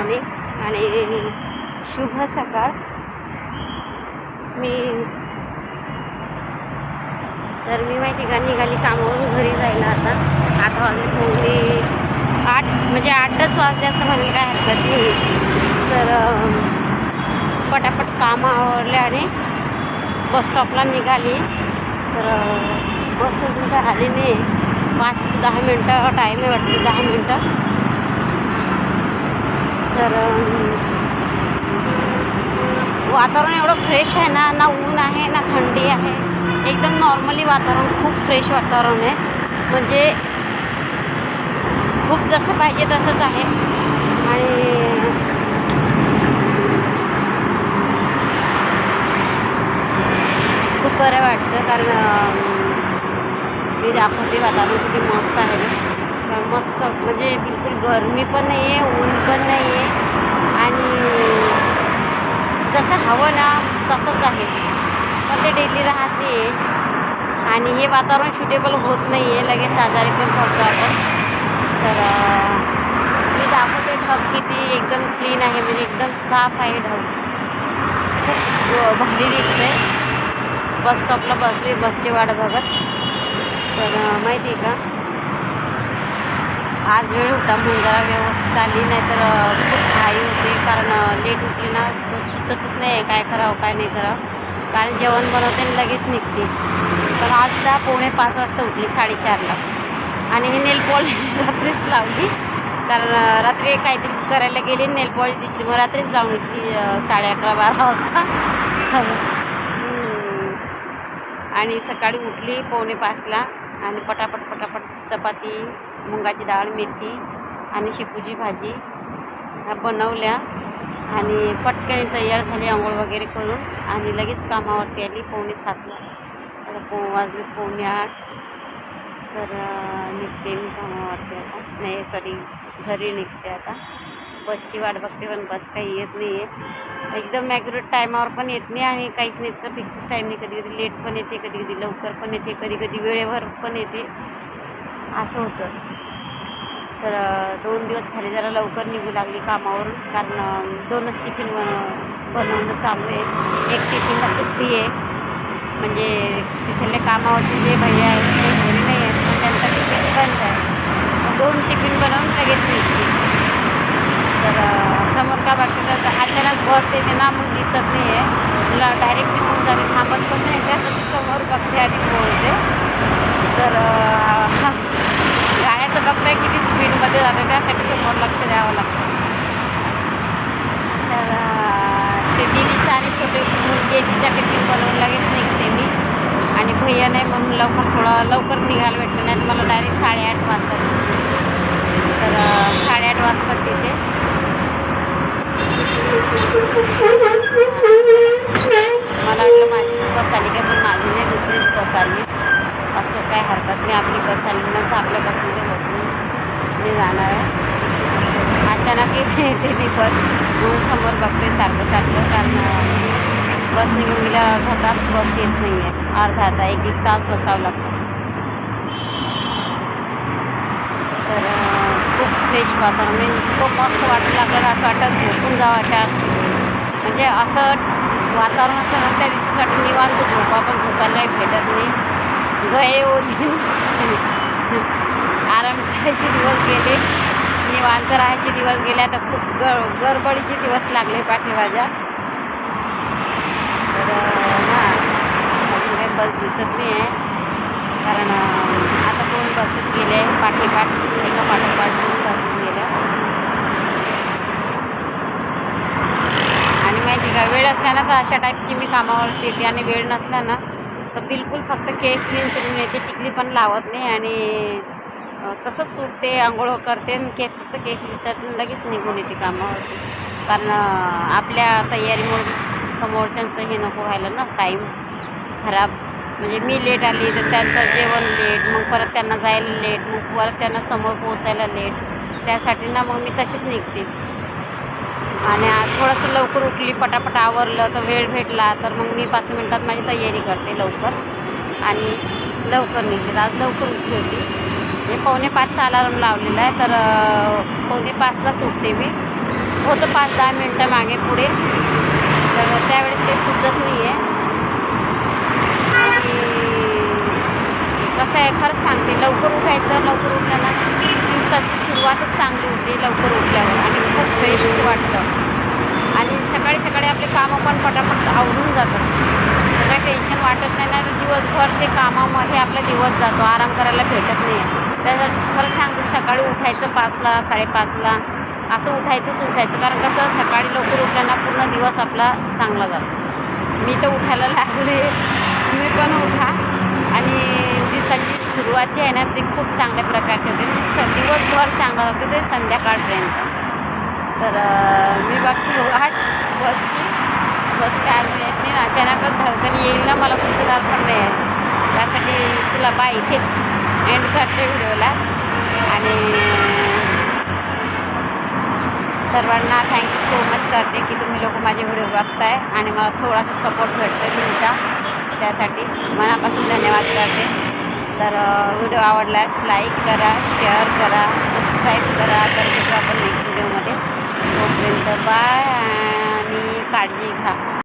Morning आणि शुभ सकाळ. मी तर मी माहिती का निघाली कामावरून घरी जायला आता. आता वाजले पोहणे आठ म्हणजे आठच वाजले असं म्हणायला काय हरकत नाही. तर पटापट कामं आवडले आणि बस स्टॉपला निघाली. तर बस सुद्धा आली नाही. पाच दहा मिनटं टाईम आहे वाटते दहा मिनटं. तर वातावरण एवढं फ्रेश आहे ना ना ऊन आहे ना थंडी आहे. एकदम नॉर्मली वातावरण खूप फ्रेश वातावरण आहे. म्हणजे खूप जसं पाहिजे तसंच आहे. आणि खूप बरं वाटतं कारण मी दाखवते वातावरण किती मस्त आहे. ना मस्त म्हणजे बिलकुल गरमी पण नाही आहे ऊन पण नाही आहे आणि जसं हवं ना तसंच आहे. पण ते डेली राहते. आहे आणि हे वातावरण सुटेबल होत नाही आहे लगेच आजारी पण पडतो आपण. तर मी दाखवते ढग किती एकदम क्लीन आहे. म्हणजे एकदम साफ आहे ढग. खूप अं, भारी दिसते बस स्टॉपला बसली बसची वाट बघत. तर माहिती आहे का? आज वेळ होता म्हणून जरा व्यवस्थित आली नाही तर खूप घाई होते कारण लेट उठली ना तर सुचतच नाही आहे काय करावं काय नाही करावं. कारण जेवण बनवते आणि लगेच निघते. तर आज त्या पोणे पाच वाजता उठली साडेचारला. आणि ही नेल पॉलिश रात्रीच लावली. कारण रात्री काहीतरी करायला गेली नेल पॉलिश दिसली. मग रात्रीच लावून घेतली साडे अकरा बारा वाजता. आणि सकाळी उठली पावणे पाचला. आणि पटापट पटापट चपाती मुगाची डाळ मेथी आणि शेपूची भाजी ह्या बनवल्या आणि पटकन तयार झाली आंघोळ वगैरे करून आणि लगेच कामावरती आली पोहणे सातला. तर पो वाजले पोहणे आठ. तर निघते मी कामावरती आता. नाही सॉरी घरी निघते आता. बसची वाट बघते पण बस काही येत नाही आहे एकदम ॲक्युरेट टायमावर पण येत नाही आणि काहीच नाही. तिचं फिक्सच टाईम नाही. कधी कधी लेट पण येते कधी कधी लवकर पण येते कधी कधी वेळेवर पण येते. असं होतं. तर दोन दिवस झाले जरा लवकर निघू लागली कामावरून. कारण दोनच टिफिन बन बनवणं चालू आहे. एक टिफिनला सुट्टी आहे. म्हणजे तिथले कामावरचे जे भैया आहेत ते घरी नाही आहेत. पण त्यांचा टिफिन बंद आहे. दोन टिफिन बनवून लगेच निघते. तर समोर का बाकी तर अचानक बस येते ना मग दिसत नाही आहे तुला डायरेक्ट निघून जाते. थांबत पण नाही. त्यासाठी समोर बघते आणि बोलते. तर अं, बघताय किती स्पीडमध्ये जाते त्यासाठी समोर लक्ष द्यावं लागतं. तर ते दीदीचं आणि छोटे मुलगी आहे तिचा टिफिन बनवून लगेच निघते मी. आणि भैया नाही म्हणून लवकर थोडं लवकर निघायला भेटलं नाही तर मला डायरेक्ट साडेआठ वाजतात. तर साडेआठ वाजतात तिथे. मला वाटलं माझीच बस आली काय पण माझी नाही दुसरीच बस आली. असं काय हरकत नाही आपली बस आली नंतर आपल्यापासून झाला आहे. अचानक येते येते ती बस म्हणून समोर बघते सारखं सारखं. कारण बस निघून गेल्या अर्धा तास बस येत नाही आहे अर्धा आता एक एक तास बसावं लागतं. तर खूप फ्रेश वातावरण. म्हणजे खूप मस्त वाटू लागलं असं वाटत झोपून जावं अशा. म्हणजे असं वातावरण असलं ना त्या दिवशीसाठी निवांत झोपा. पण झोपायलाही भेटत नाही. गये होती करायचे दिवस गेले. निवांत राहायचे दिवस गेले. आता खूप ग गडबडीचे दिवस लागले पाठीमाझ्या तर ना अजून काही बस दिसत नाही आहे कारण आता दोन बसेस गेले आहे पाठीपाठ एका पाठोपाठ दोन बसेस गेल्या. आणि माहिती का वेळ असला ना तर अशा टाईपची मी कामावरती येते आणि वेळ नसला ना तर बिलकुल फक्त केस विंचरून येते. टिकली पण लावत नाही आणि तसंच सुटते आंघोळ करते आणि के फक्त केस विचारून लगेच निघून येते कामावरती कारण आपल्या तयारीमुळे समोरच्यांचं हे नको व्हायला ना टाईम खराब. म्हणजे मी लेट आली तर त्यांचं जेवण लेट मग परत त्यांना जायला लेट मग परत त्यांना समोर पोहोचायला लेट त्यासाठी ना मग मी तशीच निघते. आणि आज थोडंसं लवकर उठली पटापट आवरलं तर वेळ भेटला तर मग मी पाच मिनटात माझी तयारी करते लवकर. आणि लवकर निघते. आज लवकर उठली होती. मी पावणे पाचचा अलार्म लावलेला आहे तर पावणे पाचलाच उठते मी. होतं पाच दहा मिनटं मागे पुढे. तर त्यावेळेस ते सुचत नाही आहे आणि कसं आहे खरंच सांगते लवकर उठायचं लवकर उठल्यानं दिवसाची सुरुवातच चांगली होते लवकर उठल्यावर आणि खूप फ्रेश वाटतं. आणि सकाळी सकाळी आपले कामं पण पटापट आवरून जातात. काही टेन्शन वाटत नाही ना तर दिवसभर ते कामामध्ये आपला दिवस जातो आराम करायला भेटत नाही. आहे त्यासाठी खरं सांगते सकाळी उठायचं पाचला साडेपाचला असं उठायचंच उठायचं. कारण कसं सकाळी लवकर उठल्याला पूर्ण दिवस आपला चांगला जातो. मी तर उठायला लागले. तुम्ही पण उठा. आणि दिवसाची सुरुवात जी आहे ना ती खूप चांगल्या प्रकारची होते. स दिवसभर चांगला जाते. ते संध्याकाळपर्यंत. तर मी बघते वाट बसची बस काय अजून येत नाही. अचानकच धडकन येईल ना मला सुचणार पण नाही आहे. त्यासाठी चला बाय इथेच एंड करते व्हिडिओला. आणि सर्वांना थँक्यू सो मच करते की तुम्ही लोक माझे व्हिडिओ बघताय आणि मला थोडासा सपोर्ट भेटतो आहे तुमचा. त्यासाठी मनापासून धन्यवाद करते. तर व्हिडिओ आवडल्यास लाईक करा शेअर करा सबस्क्राईब करा. तर भेटू आपण नेक्स्ट व्हिडिओमध्ये तोपर्यंत बाय आणि काळजी घ्या.